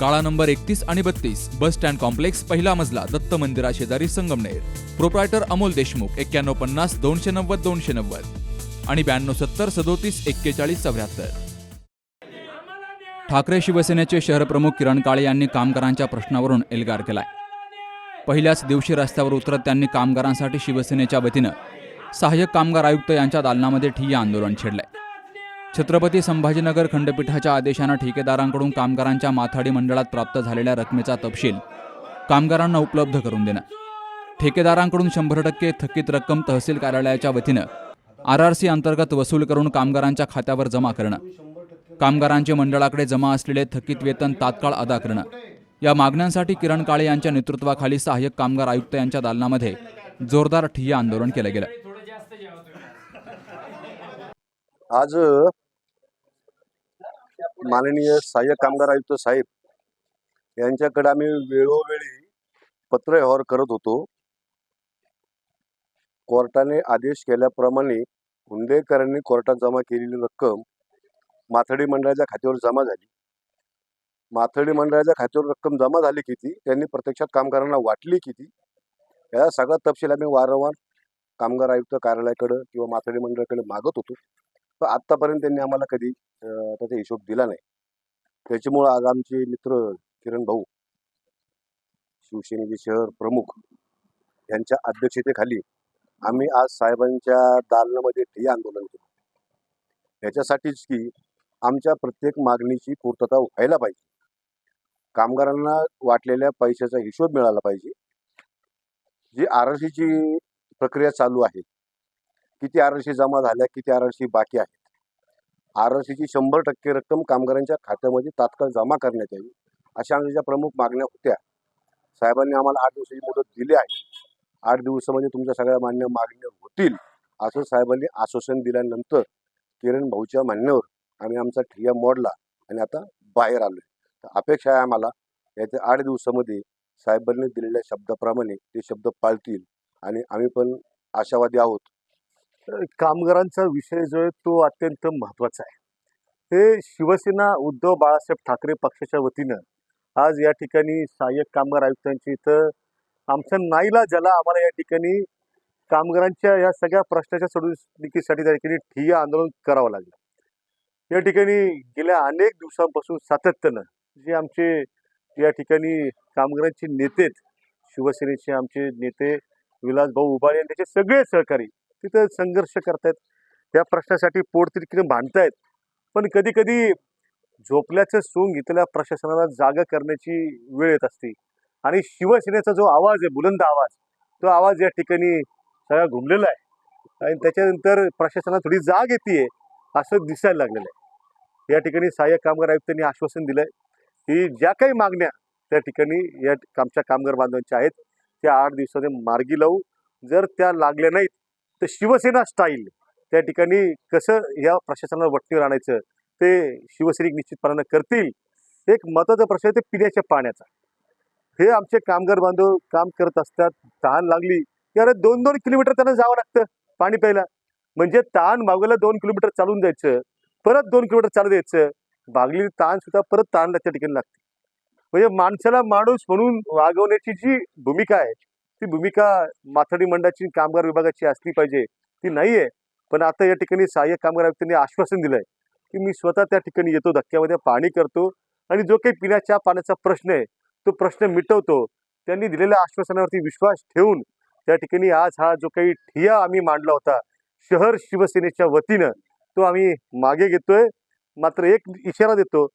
काळा नंबर एकतीस आणि बत्तीस बस स्टँड कॉम्प्लेक्स पहिला मजला दत्त मंदिरा शेजारी संगमनेर. प्रोप्रायटर अमोल देशमुख एक्क्याण्णव पन्नास दोनशे नव्वद दोनशे नव्वद. आणि ब्याण्णव सत्तर सदोतीस एक्केचाळीस चौऱ्याहत्तर. ठाकरे शिवसेनेचे शहरप्रमुख किरण काळे यांनी कामगारांच्या प्रश्नावरून एल्गार केलाय. पहिल्याच दिवशी रस्त्यावर उतरत त्यांनी कामगारांसाठी शिवसेनेच्या वतीनं सहाय्यक कामगार आयुक्त यांच्या दालनामध्ये ठिय्या आंदोलन छेडलंय. छत्रपती संभाजीनगर खंडपीठाच्या आदेशानं ठेकेदारांकडून कामगारांच्या माथाडी मंडळात प्राप्त झालेल्या रकमेचा तपशील कामगारांना उपलब्ध करून देणं. ठेकेदारांकडून शंभर टक्के थकीत रक्कम तहसील कार्यालयाच्या वतीनं आर आर सी अंतर्गत वसूल करून कामगारांच्या खात्यावर जमा करणं. कामगारांचे मंडळाकडे जमा असलेले थकीत वेतन तात्काळ अदा करणं. या मागण्यांसाठी किरण काळे यांच्या नेतृत्वाखाली सहाय्यक कामगार आयुक्त यांच्या दालनामध्ये जोरदार ठिय्या आंदोलन केलं गेलं. आज माननीय सहाय्यक कामगार आयुक्त साहेब यांच्याकडे आम्ही वेळोवेळी पत्रव्यवहार करत होतो. कोर्टाने आदेश केल्याप्रमाणे हुंडेकरांनी कोर्टात जमा केलेली रक्कम माथडी मंडळाच्या खात्यावर जमा झाली. माथडी मंडळाच्या खात्यावर रक्कम जमा झाली किती त्यांनी प्रत्यक्षात कामगारांना वाटली किती या सगळा तपशील आम्ही वारंवार कामगार आयुक्त कार्यालयाकडे किंवा माथडी मंडळाकडे मागत होतो. पण आत्तापर्यंत त्यांनी आम्हाला कधी त्याचा हिशोब दिला नाही. त्याच्यामुळं आज आमचे मित्र किरण भाऊ शिवसेनेचे शहर प्रमुख यांच्या अध्यक्षतेखाली आम्ही आज साहेबांच्या दालनामध्ये ठिय्या आंदोलन केलं. याच्यासाठीच की आमच्या प्रत्येक मागणीची पूर्तता व्हायला पाहिजे. कामगारांना वाटलेल्या पैशाचा हिशोब मिळाला पाहिजे. जी आर प्रक्रिया चालू आहे किती आर जमा झाल्या किती आर बाकी आहेत? आर सीची शंभर टक्के रक्कम कामगारांच्या खात्यामध्ये तात्काळ जमा करण्यात यावी अशा आमच्या प्रमुख मागण्या होत्या. साहेबांनी आम्हाला आठ दिवसाची मुदत दिली आहे. आठ दिवसामध्ये तुमच्या सगळ्या मान्य मागण्या होतील असं साहेबांनी आश्वासन दिल्यानंतर किरण भाऊच्या म्हणण्यावर आम्ही आमचा ठिय्या मोडला आणि आता बाहेर आलो तर अपेक्षा आहे आम्हाला याच्या आठ दिवसामध्ये साहेबांनी दिलेल्या शब्दाप्रमाणे ते शब्द पाळतील आणि आम्ही पण आशावादी आहोत. कामगारांचा विषय जो आहे तो अत्यंत महत्त्वाचा आहे. हे शिवसेना उद्धव बाळासाहेब ठाकरे पक्षाच्या वतीनं आज या ठिकाणी सहाय्यक कामगार आयुक्तांची इथं आमच्या नाईला ज्याला आम्हाला या ठिकाणी कामगारांच्या या सगळ्या प्रश्नाच्या सोडवणुकीसाठी त्या ठिकाणी ठिय्या आंदोलन करावं लागलं. या ठिकाणी गेल्या अनेक दिवसांपासून सातत्यानं जे आमचे या ठिकाणी कामगारांचे नेते आहेत, शिवसेनेचे आमचे नेते विलास भाऊ उबाळे आणि त्याचे सगळे सहकारी तिथं संघर्ष करतायत. त्या प्रश्नासाठी पोटतिरकीनं बांधतायत. पण कधी कधी झोपल्याचं सोंग इथल्या प्रशासनाला जागा करण्याची वेळ येत असते. आणि शिवसेनेचा जो आवाज आहे बुलंद आवाज तो आवाज या ठिकाणी सगळा घुमलेला आहे. आणि त्याच्यानंतर प्रशासनाला थोडी जाग येते असं दिसायला लागलेलं आहे. या ठिकाणी सहाय्यक कामगार आयुक्तांनी आश्वासन दिलंय की ज्या काही मागण्या त्या ठिकाणी या आमच्या कामगार बांधवांच्या आहेत त्या आठ दिवसाने मार्गी लावू. जर त्या लागल्या नाहीत तर शिवसेना स्टाईल त्या ठिकाणी कसं या प्रशासनाला वटणीवर आणायचं ते शिवसैनिक निश्चितपणानं करतील एक महत्त्वाचा प्रश्न आहे ते पिण्याच्या पाण्याचा. हे आमचे कामगार बांधव काम करत असतात तहान लागली की अरे दोन दोन किलोमीटर त्यांना जावं लागतं पाणी प्यायला. म्हणजे तहान मागवायला दोन किलोमीटर चालून जायचं परत दोन किलोमीटर चालू द्यायचं भागलेली ताण सुद्धा परत ताणला त्या ठिकाणी लागते. म्हणजे माणसाला माणूस म्हणून वागवण्याची जी भूमिका आहे ती भूमिका माथाडी मंडळाची कामगार विभागाची असली पाहिजे ती नाही आहे पण आता या ठिकाणी सहाय्यक कामगार आयुक्तांनी आश्वासन दिलंय की मी स्वतः त्या ठिकाणी येतो धक्क्यामध्ये पाणी करतो आणि जो काही पिण्याच्या पाण्याचा प्रश्न आहे तो प्रश्न मिटवतो. त्यांनी दिलेल्या आश्वासनावरती विश्वास ठेवून त्या ठिकाणी आज हा जो काही ठिया आम्ही मांडला होता शहर शिवसेनेच्या वतीनं तो आम्ही मागे घेतोय. मात्र एक इशारा देतो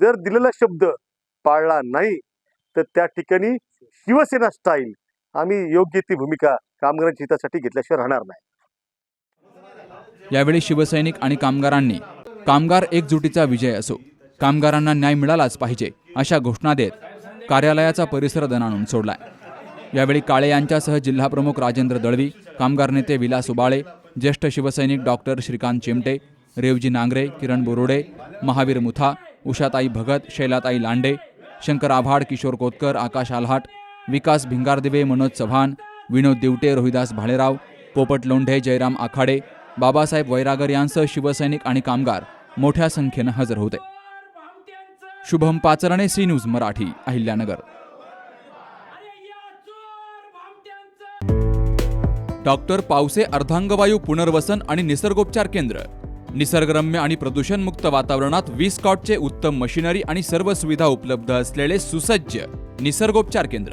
जर दिलेला शब्द पाळला नाही तर त्या ठिकाणी शिवसेना स्टाईल आम्ही योग्य ती भूमिका कामगारांच्या हितासाठी घेतल्याशिवाय राहणार नाही. यावेळी शिवसैनिक आणि कामगारांनी कामगार एकजुटीचा विजय असो कामगारांना न्याय मिळालाच पाहिजे अशा घोषणा देत कार्यालयाचा परिसर दणाणून सोडलाय. यावेळी काळे यांच्यासह जिल्हाप्रमुख राजेंद्र दळवी कामगार नेते विलास उबाळे ज्येष्ठ शिवसैनिक डॉक्टर श्रीकांत चिमटे रेवजी नांगरे किरण बोरोडे महावीर मुथा उषाताई भगत शैलाताई लांडे शंकर आव्हाड किशोर कोतकर आकाश आल्हाट विकास भिंगारदिवे मनोज चव्हाण विनोद दिवटे रोहिदास भालेराव पोपट लोंढे जयराम आखाडे बाबासाहेब वैरागर यांसह शिवसैनिक आणि कामगार मोठ्या संख्येनं हजर होते. Shubham Pacharne C news Marathi Ahilyanagar. Doctor Pawase अर्धांगवायू पुनर्वसन आणि निसर्गोपचार केंद्र. निसर्गरम्य आणि प्रदूषणमुक्त वातावरणात वीस कॉटचे उत्तम मशिनरी आणि सर्व सुविधा उपलब्ध असलेले सुसज्ज निसर्गोपचार केंद्र.